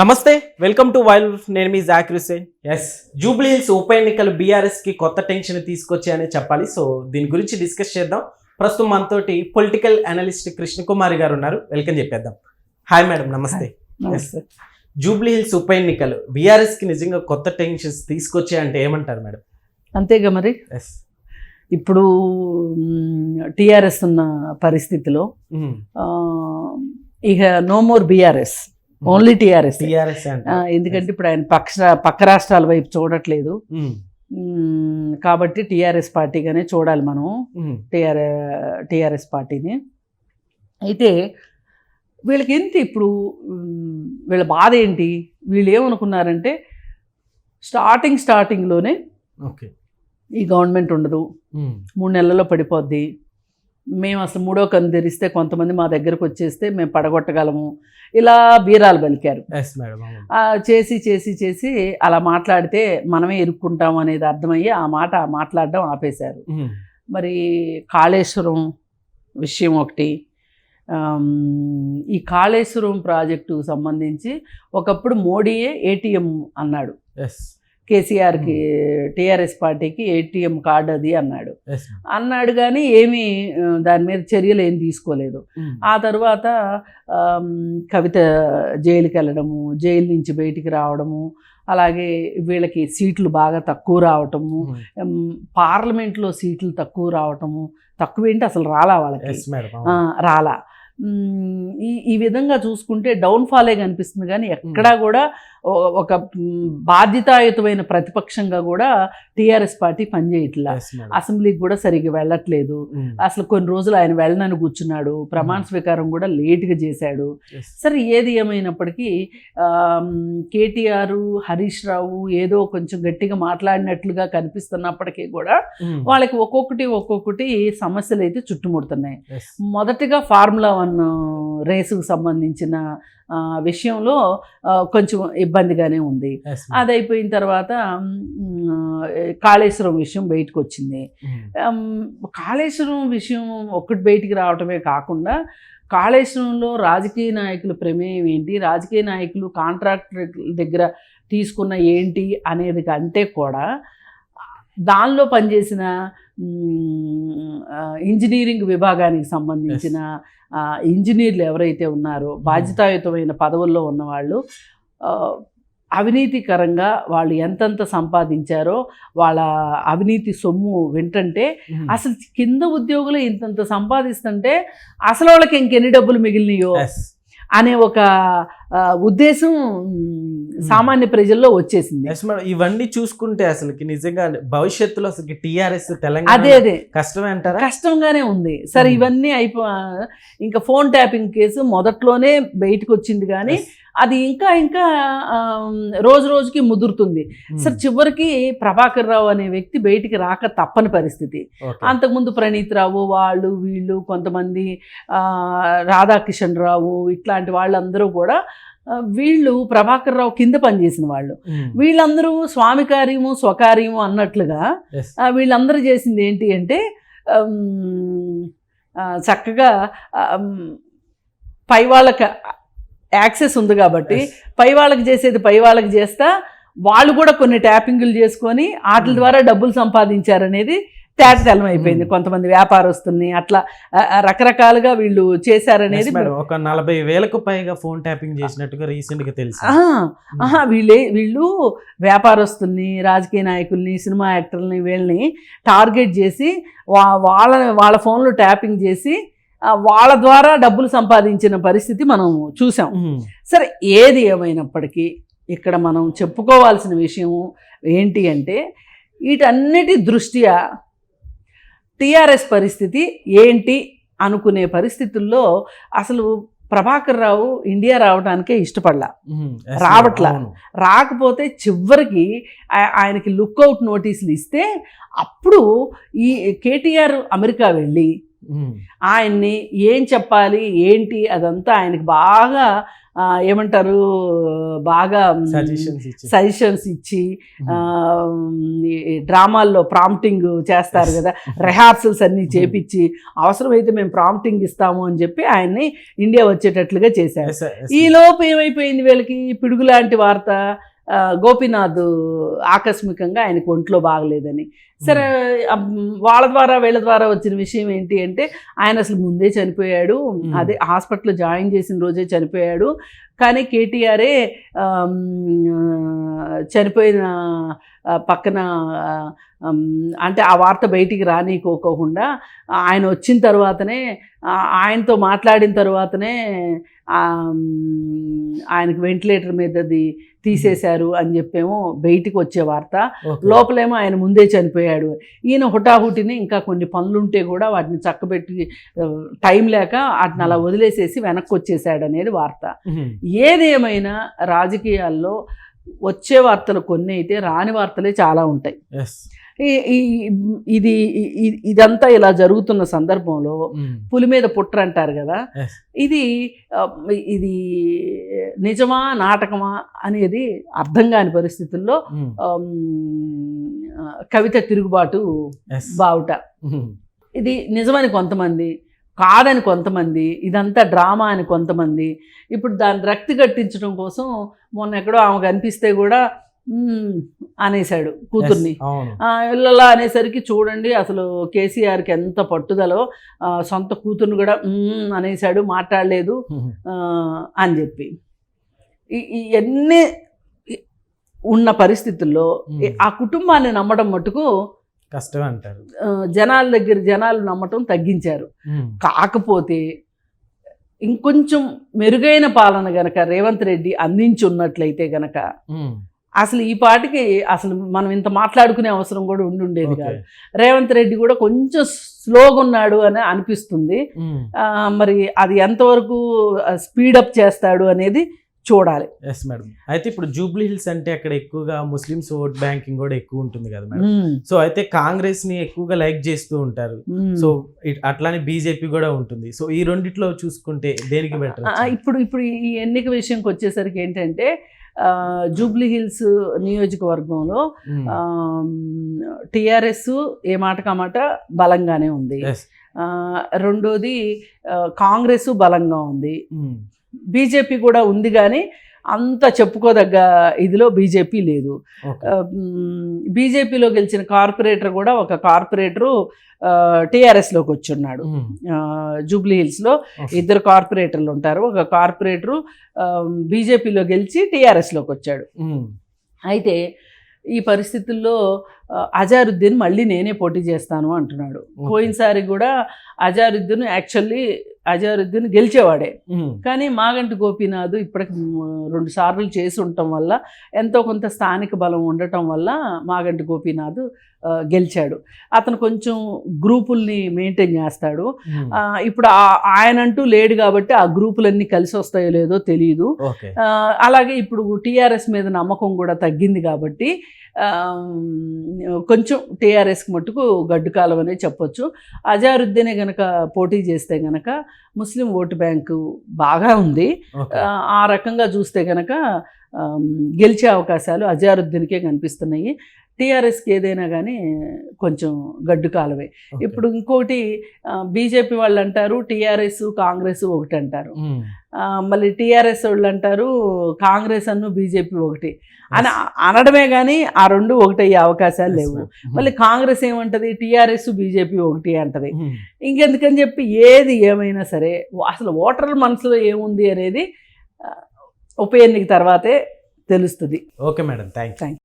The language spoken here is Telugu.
నమస్తే వెల్కమ్ టు వైల్ నేను మీ జాకిర్ హుసేన్ ఎస్ జూబ్లీ హిల్స్ ఉప ఎన్నికలు బీఆర్ఎస్కి కొత్త టెన్షన్ తీసుకొచ్చాయని చెప్పాలి. సో దీని గురించి డిస్కస్ చేద్దాం. ప్రస్తుతం మనతోటి పొలిటికల్ అనలిస్ట్ కృష్ణకుమారి గారు ఉన్నారు. వెల్కమ్ చెప్పేద్దాం. హాయ్ మేడం నమస్తే. నమస్తే. జూబ్లీ హిల్స్ ఉప ఎన్నికలు బీఆర్ఎస్కి నిజంగా కొత్త టెన్షన్స్ తీసుకొచ్చాయంటే ఏమంటారు మేడం అంతేగా మరి? ఎస్ ఇప్పుడు టిఆర్ఎస్ ఉన్న పరిస్థితిలో ఆ, ఇక no more BRS only TRS TRS ఎందుకంటే ఇప్పుడు ఆయన పక్ష పక్క రాష్ట్రాల వైపు చూడట్లేదు. ఉమ్, మ్, కాబట్టి టిఆర్ఎస్ పార్టీగానే చూడాలి మనం. టిఆర్ టిఆర్ఎస్ పార్టీని. అయితే వీళ్ళకి ఏంటి ఇప్పుడు వీళ్ళ బాధ ఏంటి? వీళ్ళు ఏమనుకున్నారంటే స్టార్టింగ్ స్టార్టింగ్లోనే ఓకే. ఈ గవర్నమెంట్ ఉండదు. మూడు నెలల్లో పడిపోద్ది. మేము అసలు మూడో కన్ను తెరిస్తే కొంతమంది మా దగ్గరకు వచ్చేస్తే మేము పడగొట్టగలము. ఇలా బీరాలు పలికారు చేసి చేసి చేసి అలా మాట్లాడితే మనమే ఇరుక్కుంటాం అనేది అర్థమయ్యి ఆ మాట మాట్లాడడం ఆపేశారు. మరి కాళేశ్వరం విషయం ఒకటి. ఈ కాళేశ్వరం ప్రాజెక్టుకు సంబంధించి ఒకప్పుడు మోడీయే ఏటీఎం అన్నాడు. ఎస్ కేసీఆర్కి టీఆర్ఎస్ పార్టీకి ఏటీఎం కార్డు అది అన్నాడు. అన్నాడు కానీ ఏమీ దాని మీద చర్యలు ఏం తీసుకోలేదు. ఆ తర్వాత కవిత జైలుకి వెళ్ళడము జైలు నుంచి బయటికి రావడము అలాగే వీళ్ళకి సీట్లు బాగా తక్కువ రావటము పార్లమెంట్లో సీట్లు తక్కువ రావటము తక్కువ ఏంటి అసలు రాలా వాళ్ళకి. రాలా. ఈ ఈ విధంగా చూసుకుంటే డౌన్ఫాలే కనిపిస్తుంది కానీ ఎక్కడా కూడా ఒక బాధ్యతాయుతమైన ప్రతిపక్షంగా కూడా టీఆర్ఎస్ పార్టీ పనిచేయట్లా. అసెంబ్లీకి కూడా సరిగ్గా వెళ్ళట్లేదు. ఉమ్, అసలు కొన్ని రోజులు ఆయన వెళ్ళనని కూర్చున్నాడు. ప్రమాణ స్వీకారం కూడా లేట్గా చేశాడు. సరే ఏది ఏమైనప్పటికీ కేటీఆర్ హరీష్ రావు ఏదో కొంచెం గట్టిగా మాట్లాడినట్లుగా కనిపిస్తున్నప్పటికీ కూడా ఉమ్, వాళ్ళకి ఒక్కొక్కటి ఒక్కొక్కటి సమస్యలు అయితే చుట్టుముడుతున్నాయి. మొదటిగా ఫార్ములా వన్ రేసుకు సంబంధించిన విషయంలో కొంచెం ఇబ్బందిగానే ఉంది. అది అయిపోయిన తర్వాత కాళేశ్వరం విషయం బయటకు వచ్చింది ఆమ్, కాళేశ్వరం విషయం ఒక్కటి బయటికి రావటమే కాకుండా కాళేశ్వరంలో రాజకీయ నాయకుల ప్రమేయం ఏంటి? రాజకీయ నాయకులు కాంట్రాక్టర్ దగ్గర తీసుకున్న ఏంటి అనేది కంటే కూడా దానిలో పనిచేసిన ఇంజనీరింగ్ విభాగానికి సంబంధించిన ఇంజనీర్లు ఎవరైతే ఉన్నారో బాధ్యతాయుతమైన పదవుల్లో ఉన్నవాళ్ళు అవినీతికరంగా వాళ్ళు ఎంతెంత సంపాదించారో వాళ్ళ అవినీతి సొమ్ము వింటంటే అసలు కింద ఉద్యోగులు ఇంతంత సంపాదిస్తుంటే అసలు వాళ్ళకి ఇంకెన్ని డబ్బులు మిగిలినాయో. అనే ఒక ఉద్దేశం సామాన్య ప్రజల్లో వచ్చేసింది. ఇవన్నీ చూసుకుంటే అసలుకి నిజంగా భవిష్యత్తులో అసలు టిఆర్ఎస్ అదే తెలంగాణ అదే కష్టమే అంటారా? కష్టంగానే ఉంది. సరే. ఇవన్నీ అయిపో ఇంకా ఫోన్ ట్యాపింగ్ కేసు మొదట్లోనే బయటకు వచ్చింది కానీ. అది ఇంకా ఇంకా రోజు రోజుకి ముదురుతుంది. సరే చివరికి ప్రభాకర్ రావు అనే వ్యక్తి బయటికి రాక తప్పని పరిస్థితి. అంతకుముందు ప్రణీత్ రావు వాళ్ళు వీళ్ళు కొంతమంది రాధాకిషన్ రావు ఇట్లాంటి వాళ్ళందరూ కూడా వీళ్ళు ప్రభాకర్ రావు కింద పనిచేసిన వాళ్ళు వీళ్ళందరూ స్వామి కార్యము స్వకార్యము అన్నట్లుగా వీళ్ళందరూ చేసింది ఏంటి అంటే చక్కగా పై వాళ్ళకి యాక్సెస్ ఉంది కాబట్టి. పై వాళ్ళకి చేసేది పై వాళ్ళకి చేస్తా వాళ్ళు కూడా కొన్ని ట్యాపింగ్లు చేసుకొని వాటి. ద్వారా డబ్బులు సంపాదించారనేది తేటతెల్లం అయిపోయింది. కొంతమంది వ్యాపారస్తుల్ని అట్లా రకరకాలుగా వీళ్ళు చేశారనేది మేడం ఒక నలభై వేలకు పైగా ఫోన్ ట్యాపింగ్ చేసినట్టుగా రీసెంట్గా తెలిసి వీళ్ళే వీళ్ళు వ్యాపారస్తుల్ని రాజకీయ నాయకుల్ని సినిమా యాక్టర్లని వీళ్ళని టార్గెట్ చేసి వా వాళ్ళ వాళ్ళ ఫోన్లో ట్యాపింగ్ చేసి వాళ్ళ ద్వారా డబ్బులు సంపాదించిన పరిస్థితి మనం చూసాం. సరే ఏది ఏమైనప్పటికీ ఇక్కడ మనం చెప్పుకోవాల్సిన విషయం ఏంటి అంటే వీటన్నిటి దృష్ట్యా టీఆర్ఎస్ పరిస్థితి ఏంటి అనుకునే పరిస్థితుల్లో అసలు ప్రభాకర్ రావు ఇండియా రావడానికే ఇష్టపడలా రావట్లా. రాకపోతే చివరికి ఆయనకి లుక్అవుట్ నోటీసులు ఇస్తే అప్పుడు ఈ కేటీఆర్ అమెరికా వెళ్ళి. ఆయన్ని ఏం చెప్పాలి ఏంటి అదంతా ఆయనకి బాగా ఏమంటారు బాగా సజెషన్స్ ఇచ్చి. డ్రామాల్లో ప్రాంప్టింగ్ చేస్తారు కదా రిహార్సల్స్ అన్ని చేపించి అవసరమైతే మేము ప్రాంప్టింగ్ ఇస్తాము అని చెప్పి ఆయన్ని ఇండియా వచ్చేటట్లుగా చేశారు. Yes, sir. Yes, ఈ లోపు ఏమైపోయింది వీళ్ళకి? పిడుగు లాంటి వార్త గోపీనాథ్ ఆకస్మికంగా ఆయనకు ఒంట్లో బాగలేదని. సరే వాళ్ళ ద్వారా వీళ్ళ ద్వారా వచ్చిన విషయం ఏంటి అంటే ఆయన అసలు ముందే చనిపోయాడు. అదే హాస్పిటల్లో జాయిన్ చేసిన రోజే చనిపోయాడు. కానీ కేటీఆరే చనిపోయిన పక్కన అంటే ఆ వార్త బయటికి రానికోకోకుండా ఆయన వచ్చిన తర్వాతనే ఆయనతో మాట్లాడిన తర్వాతనే ఆయనకు వెంటిలేటర్ మీదది తీసేశారు అని చెప్పేమో బయటికి వచ్చే వార్త. లోపలేమో ఆయన ముందే చనిపోయాడు. ఈయన హుటాహుటిని ఇంకా కొన్ని పనులుంటే కూడా వాటిని చక్కబెట్టి టైం లేక వాటిని అలా వదిలేసేసి వెనక్కి వచ్చేసాడు అనేది వార్త. ఏదేమైనా రాజకీయాల్లో వచ్చే వార్తలు కొన్ని అయితే రాని వార్తలే చాలా ఉంటాయి. ఇది ఇదంతా ఇలా జరుగుతున్న సందర్భంలో. పులి మీద పుట్ర అంటారు కదా. ఇది ఇది నిజమా నాటకమా అనేది అర్థం కాని పరిస్థితుల్లో కవిత తిరుగుబాటు. బావుట. ఇది నిజమని కొంతమంది కాదని కొంతమంది ఇదంతా డ్రామా అని కొంతమంది ఇప్పుడు దాన్ని రక్తి కట్టించడం కోసం మొన్న ఎక్కడో ఆమె కనిపిస్తే కూడా అనేశాడు కూతుర్ని. ఇళ్ళలా అనేసరికి చూడండి అసలు కేసీఆర్కి ఎంత పట్టుదలో సొంత కూతుర్ని కూడా అనేశాడు మాట్లాడలేదు అని చెప్పి. ఎన్ని ఉన్న పరిస్థితుల్లో ఆ కుటుంబాన్ని నమ్మడం మటుకు కష్టం అంటారు జనాల దగ్గర జనాలు నమ్మటం తగ్గించారు. కాకపోతే ఇంకొంచెం మెరుగైన పాలన గనక రేవంత్ రెడ్డి అందించి ఉన్నట్లయితే గనక. అసలు ఈ పాటికి అసలు మనం ఇంత మాట్లాడుకునే అవసరం కూడా ఉండి ఉండేది Okay. కాదు. రేవంత్ రెడ్డి కూడా కొంచెం స్లోగా ఉన్నాడు అని అనిపిస్తుంది. మరి అది ఎంతవరకు స్పీడప్ చేస్తాడు అనేది చూడాలి. ఎస్ మేడం అయితే ఇప్పుడు జూబ్లీ హిల్స్ అంటే అక్కడ ఎక్కువగా ముస్లిమ్స్ ఓట్ బ్యాంకింగ్ కూడా ఎక్కువ ఉంటుంది కదా మేడం. సో అయితే కాంగ్రెస్ని ఎక్కువగా లైక్ చేస్తూ ఉంటారు. సో ఇట్- అట్లానే బీజేపీ కూడా ఉంటుంది. సో ఈ రెండిట్లో చూసుకుంటే దేనికి బెటర్ ఇప్పుడు ఇప్పుడు ఈ ఎన్నిక విషయంకి వచ్చేసరికి ఏంటంటే జూబ్లీ హిల్స్ నియోజకవర్గంలో టిఆర్ఎస్ ఏ మాట? కామాట బలంగానే ఉంది. రెండోది కాంగ్రెస్ బలంగా ఉంది. బీజేపీ కూడా ఉంది కానీ అంత చెప్పుకోదగ్గ ఇదిలో బీజేపీ లేదు. బీజేపీలో గెలిచిన కార్పొరేటర్ కూడా ఒక కార్పొరేటరు టీఆర్ఎస్లోకి వచ్చున్నాడు. జూబ్లీ హిల్స్లో ఇద్దరు కార్పొరేటర్లు ఉంటారు. ఒక కార్పొరేటరు బీజేపీలో గెలిచి టీఆర్ఎస్లోకి వచ్చాడు. అయితే ఈ పరిస్థితుల్లో అజారుద్దీన్ మళ్ళీ నేనే పోటీ చేస్తాను అంటున్నాడు. పోయినసారి కూడా అజారుద్దీన్ యాక్చువల్లీ అజారుద్దీన్ గెలిచేవాడే. కానీ మాగంటి గోపీనాథ్ ఇప్పటికి రెండు సార్లు చేసి ఉండటం వల్ల ఎంతో కొంత స్థానిక బలం ఉండటం వల్ల మాగంటి గోపీనాథ్ గెలిచాడు. అతను కొంచెం గ్రూపుల్ని మెయింటైన్ చేస్తాడు. ఇప్పుడు ఆ- ఆయనంటూ లేడు కాబట్టి ఆ గ్రూపులన్నీ కలిసి వస్తాయో లేదో తెలియదు అలాగే ఇప్పుడు టీఆర్ఎస్ మీద నమ్మకం కూడా తగ్గింది కాబట్టి కొంచెం టీఆర్ఎస్కి మట్టుకు గడ్డు కాలం అనే చెప్పొచ్చు. అజారుద్దీనే గనక పోటీ చేస్తే గనక ముస్లిం ఓటు బ్యాంకు బాగా ఉంది. ఆ, రకంగా చూస్తే గనక గెలిచే అవకాశాలు అజారుద్దీన్కే కనిపిస్తున్నాయి. టీఆర్ఎస్కి ఏదైనా కానీ కొంచెం గడ్డు ఓకే. ఇప్పుడు ఇంకోటి బీజేపీ వాళ్ళు అంటారు టీఆర్ఎస్ కాంగ్రెస్ ఒకటి అంటారు మళ్ళీ టీఆర్ఎస్ వాళ్ళు అంటారు కాంగ్రెస్ అన్ను బీజేపీ ఒకటి. అని అనడమే కానీ ఆ రెండు ఒకటి అయ్యే అవకాశాలు లేవు. మళ్ళీ కాంగ్రెస్ ఏమంటది టీఆర్ఎస్ బీజేపీ ఒకటి అంటది. ఇంకెందుకని చెప్పి ఏది ఏమైనా సరే అసలు ఓటర్ల మనసులో ఏముంది అనేది ఉప ఎన్నిక తర్వాతే తెలుస్తుంది. Okay madam thank you thank